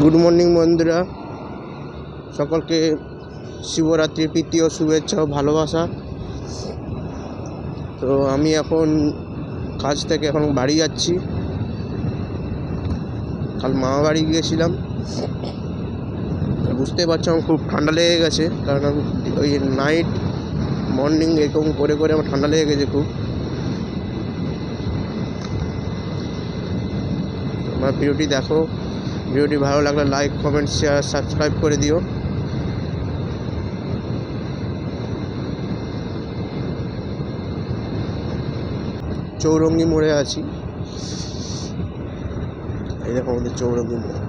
Good morning বন্ধুরা। সকলকে শিবরাত্রির প্রীতি ও শুভেচ্ছা ও ভালোবাসা। তো আমি এখন কাজ থেকে এখন বাড়ি যাচ্ছি। কাল মামা বাড়ি গিয়েছিলাম। বুঝতে পারছ, আমার খুব ঠান্ডা লেগে গেছে। কারণ ওই নাইট মর্নিং এরকম করে করে আমার ঠান্ডা লেগে গেছে খুব। আমার ভিডিওটি দেখো। ভিডিওটি ভালো লাগলে লাইক, কমেন্ট শেয়ার সাবস্ক্রাইব করে দিও। চৌরঙ্গি মোড়ে আছি। এই দেখো আমাদের চৌরঙ্গি মোড়।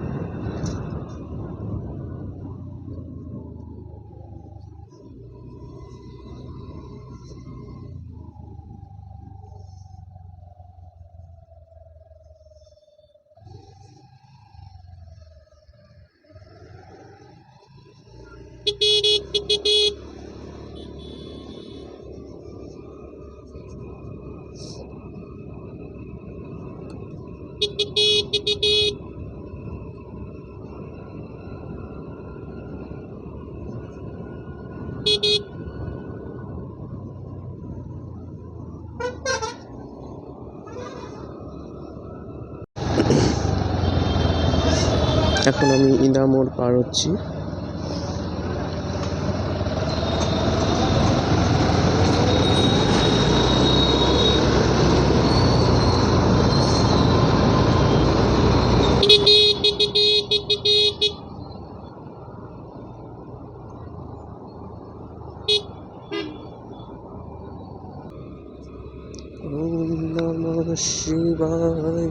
এখন আমি ইন্দা মোড় পার হচ্ছি। ॐ नमः शिवाय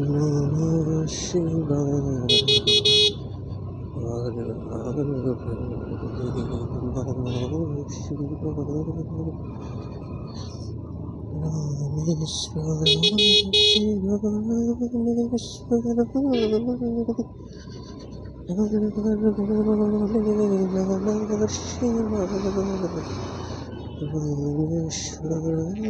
नमः शिवाय हर हर नमः शिवाय रामेश्वर शिवामेश्वर हर हर नमः शिवाय রামেশ্বর শিবায়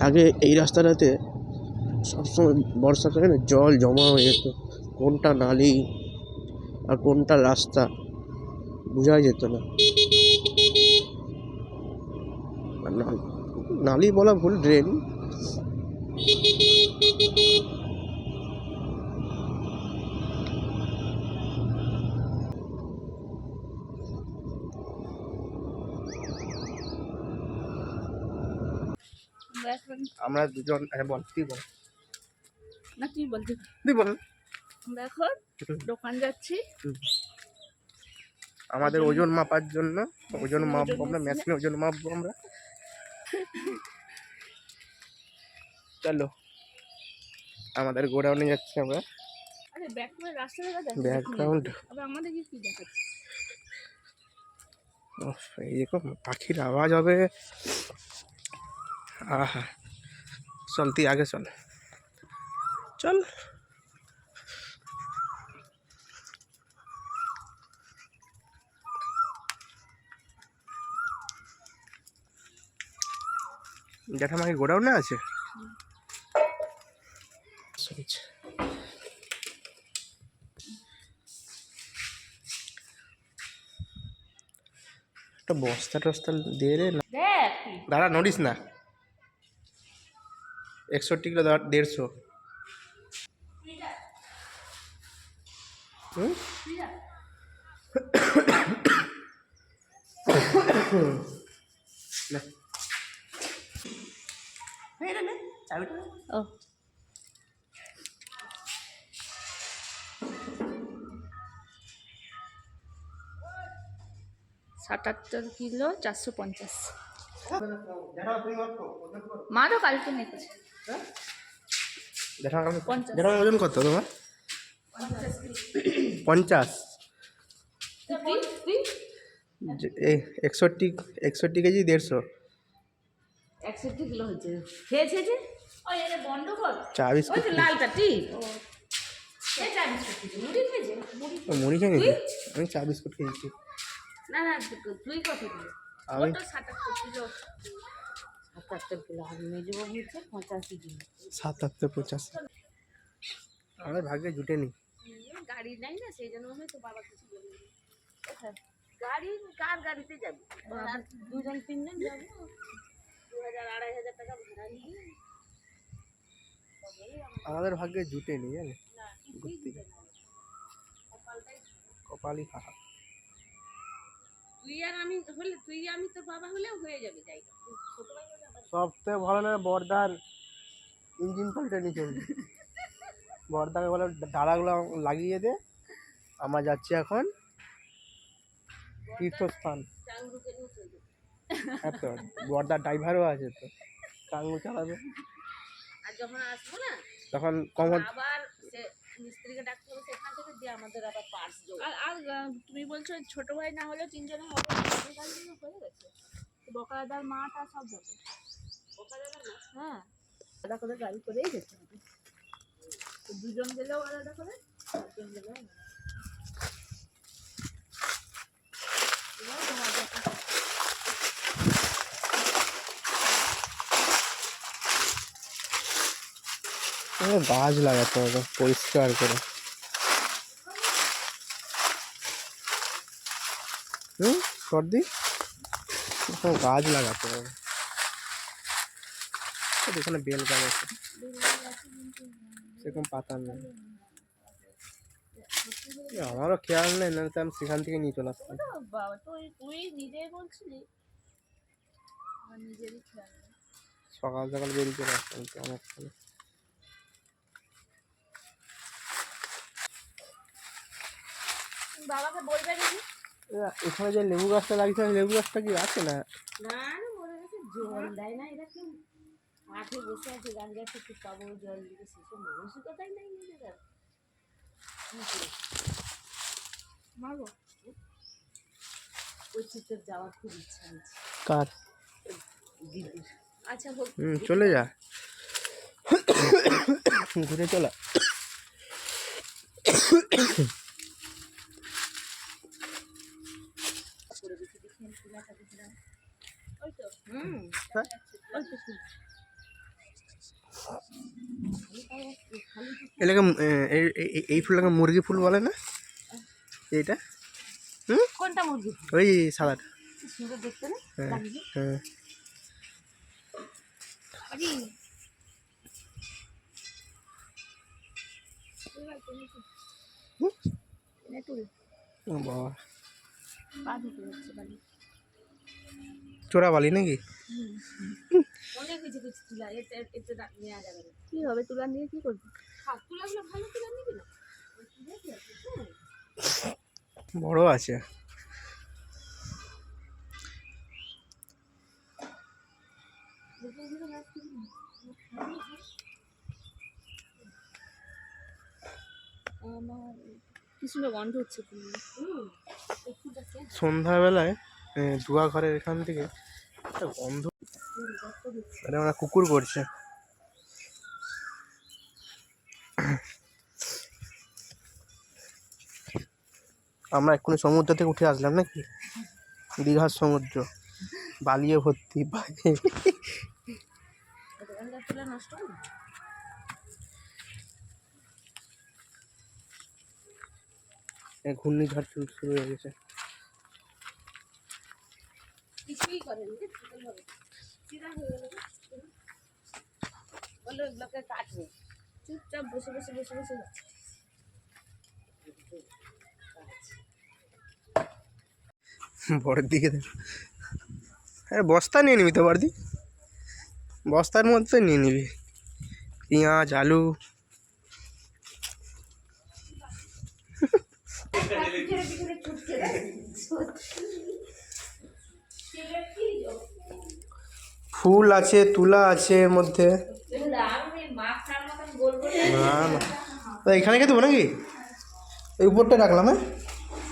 আগে এই রাস্তাটাতে সবসময় বর্ষাকালে না, জল জমা হয়ে যেত। কোনটা নালি আর কোনটা রাস্তা বোঝাই যেত না। নালি বলা ভুল ড্রেন আমরা দুজন হ্যাঁ বল তুই বল। না কি বলছি তুই বল। আমরা এখন দোকান যাচ্ছি। আমাদের ওজন মাপার জন্য ওজন মাপবো আমরা মেশিনে। ওজন মাপবো আমরা। চলো। আমাদের গোডাউনে যাচ্ছি আমরা। ব্যাকগ্রাউন্ড রাস্তা দেখা যাচ্ছে ব্যাকগ্রাউন্ড আবার আমাদের কি কি দেখাচ্ছে? এই দেখো পাখির আওয়াজ হবে। আহা চল তুই আগে চল। চল। জ্যাঠামা কি গোডাউনে আছে? একটা বস্তা টস্তা দিয়ে রে না। দাঁড়া নড়িস না। একষট্টি কিলো দেড়শো। ও। সাতাত্তর কিলো চারশো পঞ্চাশ। মা তো কালকে নিয়েছে পঞ্চাশ। ওজন কত তোমার? পঞ্চাশ। একষট্টি একষট্টি কেজি দেড়শো। একষট্টি কিলো হচ্ছে খেয়েছে যে? ওই এটা বন্ধ কর চা বিস্কুট লালটা মুড়ি খেয়ে নিয়েছি? আমি চা বিস্কুট খেয়েছি। না না তুই কত আমি সাতাত্তর কিলো কিলো আর মেজবাবু হচ্ছে পঁচাশি কিলো সাতাত্তর পঁচাশি। আমার ভাগ্যে জুটেনি। গাড়ি নাই না সেই জন্য আমি তো বাবা কিছু বলিনি গাড়ি কার গাড়িতে যাবি? আর দুজন তিনজন যাব। দু হাজার আড়াই হাজার টাকা ভাড়া নিয়ে আমাদের ভাগ্যে জুটেনি জানি কপালই খারাপ। তুই আর আমি হলে তুই আমি তোর বাবা হলেও হয়ে যাবে জায়গা সবথেকে ভালো লাগে বর্দার ইঞ্জিন পাল্টে নিয়ে চলবে বর্দাকে বলে ডালাগুলো লাগিয়ে দে আমরা যাচ্ছি এখন তীর্থস্থান। হ্যাঁ তো বর্দার ড্রাইভারও আছে তো কাঙ্গু চালাবে। আর যখন আসব না তখন কম আবার সে মিস্ত্রিকে ডাকতে হবে সেখান আমাদের আবার পার্স আর আর তুমি বলছো ছোট ভাই না হলে তিনজনে হবে হয়ে গেছে। বকাদার মাটা সব যাবে। হ্যাঁ। আলাদা করে গাড়ি করেই যেতে হবে। দুজন গেলেও আলাদা করে চারজন গেলেও গাছ লাগাতে হবে পরিষ্কার করে। হুম? সর্দি এরকম গাছ লাগাতে হবে। এখানে বেল গাছ আছে। সেরকম পাতা নেই। আমারও খেয়াল নেই না তো আমি সেখান থেকে নিয়ে চলে আসতাম। সকাল সকাল বেরিয়ে চলে আসতাম তো আমার ওখানে। বাবাকে বলবে এখানে যে লেবু গাছটা লাগিয়েছে ওই লেবু গাছটা কি আছে না? না না মরে গেছে জল দেয় না এরা কেউ মাঠে বসে আছে গান গাছে একটু পাবো জল দিবে? সেসব মানসিকতাই নাই নিজেদের। মারবো? ওই চিত্রের যাওয়ার খুব ইচ্ছা আছে। কার? দিদির। আচ্ছা হোক। চলে যা। ঘুরে চলা। এলাকা এই ফুলটাকে মুরগি ফুল বলে না? এইটা? হুম? কোনটা মুরগি ওই সাদাটা সুন্দর দেখতে না? হ্যাঁ হ্যাঁ। বাবা। পা বাড়ি। চোরা বালি নাকি? অনেক কিছু কিছু তুলা এতে এতে নেওয়া যাবে না। কি হবে তুলা নিয়ে কি করবি? বড় আছে। আমার কি সুন্দর গন্ধ হচ্ছে সন্ধ্যাবেলায় দুয়া ঘরের এখান থেকে গন্ধ এটা আমরা কুকুর করছে। আমরা এক্ষুনি সমুদ্র থেকে উঠে আসলাম নাকি? দীঘার সমুদ্র। বালিয়ে ভর্তি ঘূর্ণিঝড় শুরু হয়ে গেছে। কিছুই করেনি রে, ছোটো ভাবে। চিরা হয়ে গেল রে। এগুলোকে কাটবে চুপচাপ বসে বসে বসে বসে বড়ের দিকে আরে বস্তা নিয়ে নিবি তো বড়দি বস্তার মধ্যে নিয়ে নিবি পেঁয়াজ আলু ফুল আছে তুলা আছে এর মধ্যে। না না। এখানে খেতে দেবো নাকি? এই উপরটা রাখলাম হ্যাঁ?